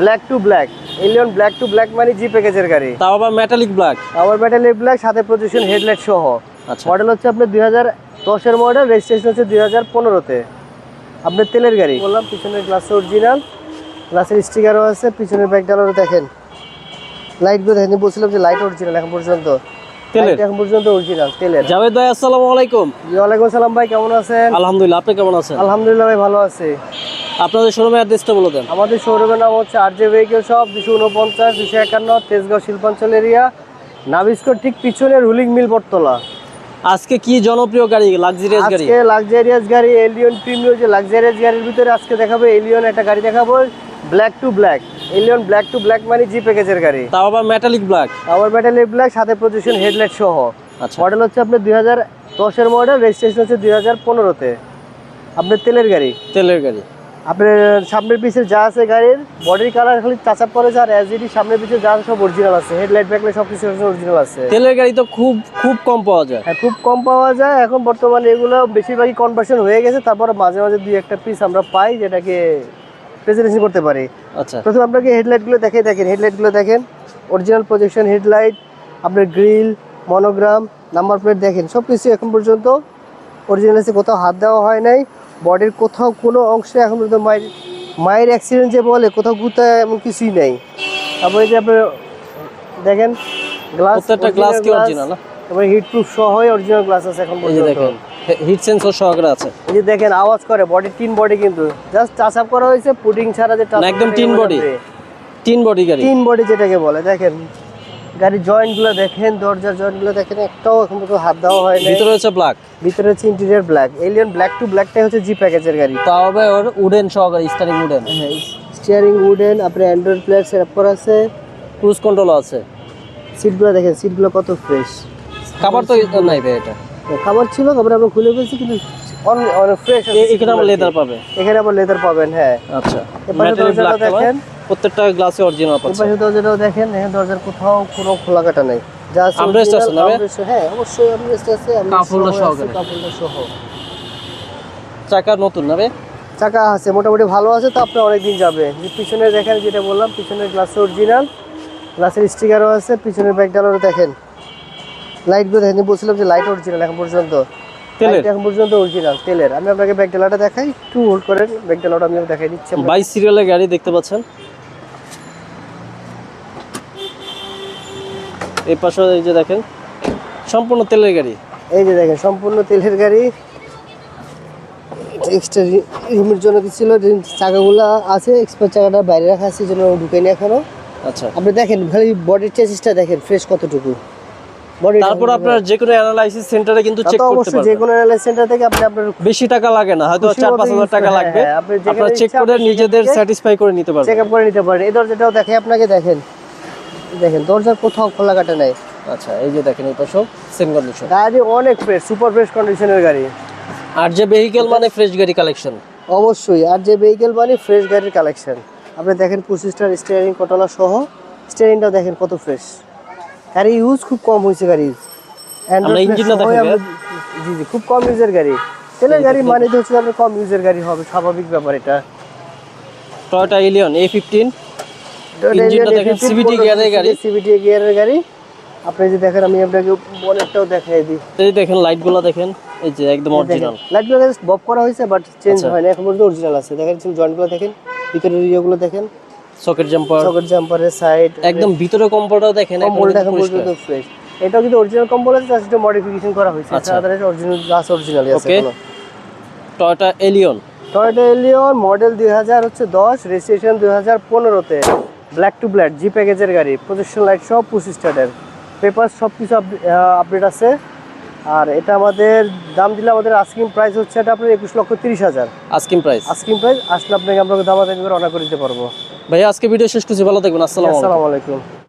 Black to black Allion black to black মানে G প্যাকেজের গাড়ি। তাও আবার মেটালিক ব্ল্যাক আবার ব্যাটারি ব্ল্যাক সাথে প্রজেকশন হেডলাইট সহ। আচ্ছা। মডেল হচ্ছে আপনার দুই হাজার দশের মডেল রেজিস্ট্রেশন হচ্ছে দুই হাজার পনেরোতে। আপনার তেলের গাড়ি। বললাম পিছনের গ্লাস অরিজিনাল গ্লাসের স্টিকারও আছে পিছনের ব্যাগডালও দেখেন। লাইটগুলো দেখেন বলছিলাম যে লাইট অরিজিনাল এখন পর্যন্ত? এখন পর্যন্ত অরিজিনাল তেলের। জাভেদ ভাই আসসালামু আলাইকুম। ওয়ালাইকুম সালাম ভাই কেমন আছেন? আলহামদুলিল্লাহ আপনি কেমন আছেন? আলহামদুলিল্লাহ ভাই ভালো আছি। আপনাদের শোরুমের অ্যাড্রেসটা বলে দেন। আমাদের শোরুমের নাম হচ্ছে আর জে ভেহিকেল শপ দুশো উনপঞ্চাশ দুশো একান্ন তেজগাঁও শিল্পাঞ্চল এরিয়া নাবিস্কোর ঠিক পিছনে রুলিং মিল বটতলা। আজকে কি জনপ্রিয় গাড়ি? লাক্সারিয়াস গাড়ি? আজকে লাক্সারিয়াস গাড়ি এলিয়ন প্রিমিয়ার যে লাক্সারিয়াস গাড়ির ভিতরে আজকে দেখাবো এলিয়ন একটা গাড়ি দেখাবো black to black Allion black to black মানে জি প্যাকেজের গাড়ি। তাও আবার মেটালিক ব্ল্যাক আবার ব্যাটারি ব্ল্যাক সাথে প্রজেকশন হেডলাইট সহ। আচ্ছা। মডেল হচ্ছে আপনার দুই হাজার দশের মডেল রেজিস্ট্রেশন হচ্ছে দুই হাজার পনেরোতে। আপনার তেলের গাড়ি। তেলের গাড়ি। আপনার সামনের পিছে যা আছে গাড়ির বডির কালার খালি টাচ আপ করেছে আর এসডিডি সামনের পিছে যা সব অরিজিনাল আছে। হেডলাইট ব্যাকলাইট সব কিছু অরিজিনাল আছে। তেলের গাড়ি তো খুব খুব কম পাওয়া যায়। হ্যাঁ খুব কম পাওয়া যায়। এখন বর্তমানে এগুলো বেশিরভাগই কনভার্সন হয়ে গেছে। তারপরে মাঝে মাঝে দুই একটা পিস আমরা পাই যেটাকে প্রেজেন্টেশন করতে পারি। আচ্ছা। প্রথমে আপনাকে হেডলাইটগুলো দেখে দেখেন হেডলাইটগুলো দেখেন। অরিজিনাল প্রজেকশন হেডলাইট আপনার গ্রিল মনোগ্রাম নাম্বার প্লেট দেখেন। সব কিছু এখন পর্যন্ত অরিজিনাল আছে কোথাও হাত দেওয়া হয় নাই। বডির কোথাও কোনো অংশে এখন পর্যন্ত মায়ের মায়ের অ্যাক্সিডেন্ট যে বলে কোথাও গুতায় এমন কিছুই নেই। তারপরে যে আপনার দেখেন গ্লাস প্রত্যেকটা গ্লাস কি অরিজিনাল না? তারপরে হিট প্রুফ সহই অরিজিনাল গ্লাস আছে এখন এই যে দেখেন হিট সেন্সর সহকারে আছে। এই যে দেখেন আওয়াজ করে বডি টিন বডি কিন্তু। জাস্ট টাচ আপ করা হয়েছে পুডিং ছাড়া যে একদম টিন বডি টিন। বডি গাড়ি। তিন বডি যেটাকে বলে দেখেন। গাড়ির জয়েন্টগুলো দেখেন দরজার জয়েন্টগুলো দেখেন একটাও এখন পর্যন্ত হাত দেওয়া হয় ভিতরে হচ্ছে ব্ল্যাক ভিতরে হচ্ছে interior black Allion black to ব্ল্যাকটাই হচ্ছে জি প্যাকেজের গাড়ি। তাও আবার ওর উডেন সহকারে স্টারিং উডেন হ্যাঁ স্টিয়ারিং উডেন আপনার অ্যান্ড্রয়েড প্লেয়ার করা আছে। ক্রুজ কন্ট্রোল আছে। সিটগুলো দেখেন সিটগুলো কত ফ্রেশ খাবার তো নাই ভাই এটা। খাবার ছিল খাবার আমরা খুলে ফেলছি কিন্তু অনেক ফ্রেশ এখানে আমরা লেদার পাবে। এখানে আবার লেদার পাবেন হ্যাঁ। আচ্ছা। দেখেন। প্রত্যেকটা গ্লাসে অরিজিনাল এই পাচ্ছে পাশে দরজাটাও দেখেন দেখেন দরজার কোথাও কোনো খোলা কাটা নাই। যা আছে Armrest আছে না হ্যাঁ অবশ্যই আমরেস্ট আছে কাপ সহ সহকারে। কাপ সহ। চাকা নতুন না চাকা আছে মোটামুটি ভালো আছে তো আপনার অনেকদিন যাবে। যে পিছনে দেখেন যেটা বললাম পিছনের গ্লাস অরিজিনাল গ্লাসের স্টিকারও আছে পিছনের ব্যাগডালও দেখেন। লাইটগুলো দেখেন বলছিলাম যে লাইট অরিজিনাল এখন পর্যন্ত। এখন পর্যন্ত অরিজিনাল তেলের। আমি আপনাকে ব্যাগডালাটা দেখাই একটু হোল্ড করেন ব্যাগডালাটা আমি দেখাই দিচ্ছি বাইশ সিরিয়ালের গাড়ি দেখতে পাচ্ছেন? এই পাশে এই যে দেখেন সম্পূর্ণ তেলের গাড়ি। এই যে দেখেন সম্পূর্ণ তেলের গাড়ি। এক্সট্রা রিমের জন্য দিচ্ছিল চাকাগুলো আছে এক্সপার্ট চাকাটা বাইরে রাখা আছে জন্য ঢুকেনি এখনও। আচ্ছা। আপনি দেখেন খালি বডির চেসিসটা দেখেন ফ্রেশ কতটুকু। তারপর আপনার যে কোনো অ্যানালাইসিস সেন্টারে কিন্তু চেক করতে অবশ্যই যে কোনো অ্যানালাইজ সেন্টার থেকে আপনি আপনার বেশি টাকা লাগে না হয়তো খুশি চার মতো পাঁচ হাজার use টাকা লাগবে। হ্যাঁ, আপনারা চেক করে নিজেদের স্যাটিসফাই করে নিতে পারবেন। চেক আপ করে নিতে পারেন। এই দরজাটাও দেখে আপনাকে দেখেন। দেখেন দরজার কোথাও খোলা কাটা নাই। আচ্ছা এই যে দেখেন এই পাশেও সেম কন্ডিশন গাড়ি অনেক ফ্রেশ সুপার ফ্রেশ কন্ডিশনের গাড়ি। আর যে ভেহিকেল মানে ফ্রেশ গাড়ি কালেকশন অবশ্যই আর যে ভেহিকেল মানে ফ্রেশ গাড়ির কালেকশন আপনি দেখেন পঁচিশটার স্টিয়ারিং কটলা সহ স্টিয়ারিংটাও দেখেন কত ফ্রেশ গাড়ি ইউজ খুব কম হয়েছে গাড়ি। জি জি খুব কম ইউজের গাড়ি। তেলের গাড়ি মানে তো হচ্ছে আপনার কম ইউজের গাড়ি হবে স্বাভাবিক ব্যাপার এটা। টয়োটা ইলিয়ন এ ফিফটিন ইঞ্জিনটা দেখেন CVT গিয়ারের গাড়ি। সিবিটি গিয়ারের গাড়ি। আপনি যে দেখেন আমি আপনাকে বনেটটাও দেখাই দিই। এই দেখেন লাইটগুলো দেখেন এই যে একদম অরিজিনাল লাইটগুলো বব করা হয়েছে বাট চেঞ্জ আচ্ছা। হয় না এখন পর্যন্ত অরিজিনাল আছে। দেখেন জয়েন্টগুলো দেখেন ভিতরের ইয়েগুলো দেখেন। সকেট জাম্পার জাম্পারের সাইড একদম ভিতরে দেখেন একদম কম্বলটা এখন পর্যন্ত ফ্রেশ এটাও কিন্তু অরিজিনাল কম্বল আছে জাস্ট মডিফিকেশন করা হয়েছে। অরিজিনাল গ্লাস অরিজিনালই আছে Toyota Allion Toyota Allion model দুই হাজার হচ্ছে দশ রেজিস্ট্রেশন দুই হাজার পনেরোতে। ব্ল্যাক টু ব্ল্যাক জি প্যাকেজের গাড়ি প্রজেকশন লাইট সব পঁচিশ স্টার্টের পেপার সব কিছু আপডেট আছে। আর এটা আমাদের দাম দিলে আমাদের আস্কিং প্রাইস হচ্ছে এটা আপনার একুশ লক্ষ তিরিশ হাজার। আস্কিং প্রাইস আস্কিং প্রাইস আসলে আপনাকে আমরা দামাদামি করে অর্ডার করে দিতে পারব। ভাইয়া আজকে ভিডিও শেষ করছি ভালো থাকবেন আসসালাম আলাইকুম। আসসালামু আলাইকুম।